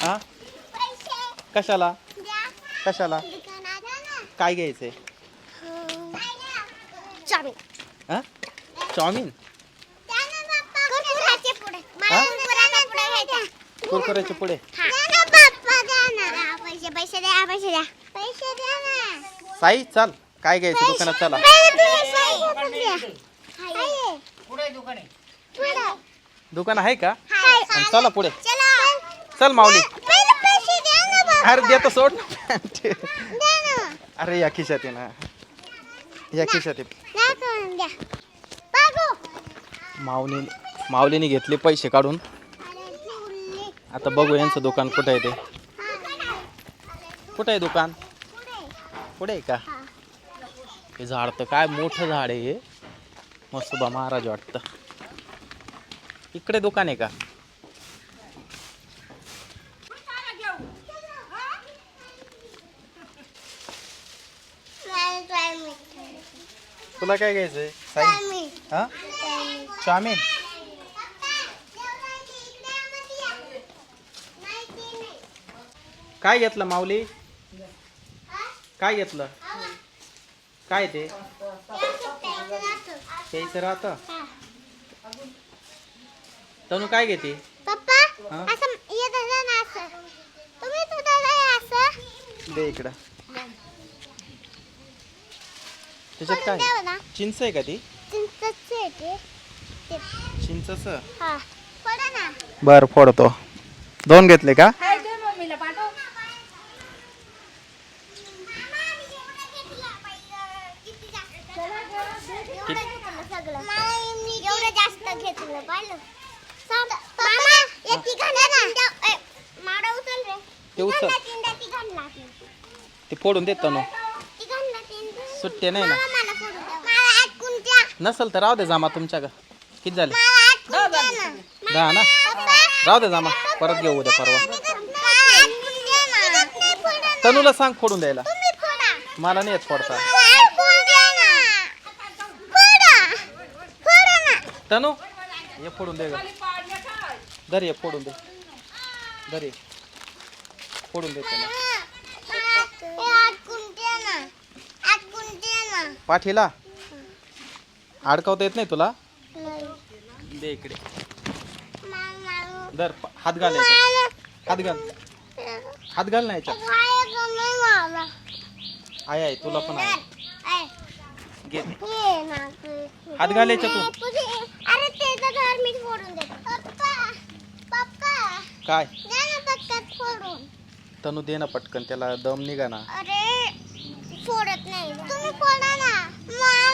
हा कशाला? कशाला? काय घ्यायचंय? हा चाऊमिन? हा? कुरकुऱ्याचे पुढे हा. साई चल. काय घ्यायचं दुकानात? चला. दुकान आहे का? चला पुढे. चला माऊली. अरे देतो सोड. अरे या खिशात आहे ना. या खिशात माऊली माऊलीने घेतले पैसे काढून. आता बघू यांचं दुकान कुठं आहे ते. कुठं आहे दुकान? पुढे. आहे का? हा. झाड तर काय मोठं झाड आहे हे. मस्त बा महाराज वाटतं. इकडे दुकान आहे का? तुला काय घ्यायचंय? साई. हा. चाऊमिन काय घेतलं माऊली? काय घेतलं? काय ते? प्यायचं राहतं. तनु काय घेते? पप्पा हा? असं येत होतं ना असं. तुम्ही तुझं नाही असं. दे इकडं. त्याच्यात काय? द्यावं ना चिंच आहे का ती? चिंचच आहे ते. ते. चिंचच? हा. पडा ना. बर फोडतो. दोन घेतले का? एवढं जास्त घेतलं. पाहिलं? मामा एक तिघांना ना ए, माडा उचल रे. ते उचल. तिघांना तीनदा तिघांना. ते फोडून देत तीनदा सुट्टे नाही ना. नसल तर राहू दे जामा तुमच्या का किती झाले? दहा ना. राहू दे जामा. परत घेऊ उद्या परवा. तनूला सांग फोडून द्यायला. तुम्ही फोडा. मला नाही येत फोडता. मला ऐकून द्या ना. फोडा. फोडा ना. तनू हे फोडून दे दर ये फोडून दे. दर ये. फोडून दे त्याला हे ऐकून द्या ना ऐकून द्या ना पाठीला? अडकवता येत नाही तुला. दे इकडे. दर हात घाल याच्यात. हात घाल. हात घाल ना याच्यात. आहे आहे तुला पण आहे घे. हात घाल याच्यातून. अरे ते. काय? तनू दे ना पटकन. त्याला दम निघा ना अरे फोडत नाही तुम्ही फोडा ना मला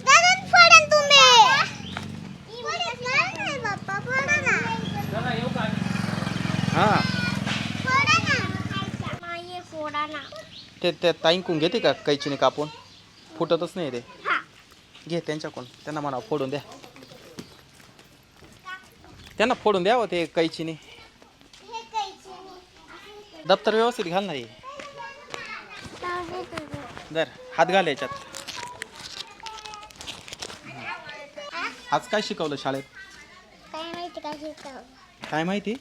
दादा फोडा तुम्ही फोडत नाही बाप्पा फोडा ना हा फोडा ना ना ते ते ताईंकून घेते का कैचीने कापून? फुटतच नाही ते. हा. घे त्यांच्याकडून. त्यांना म्हणा फोडून द्या. त्यांना फोडून द्या हो ते कैचीने. हे कैची दप्तर व्यवस्थित घाल नाही दर हात घाल याच्यात. आज काय शिकवलं शाळेत? काय माहिती काय शिकव काय माहिती?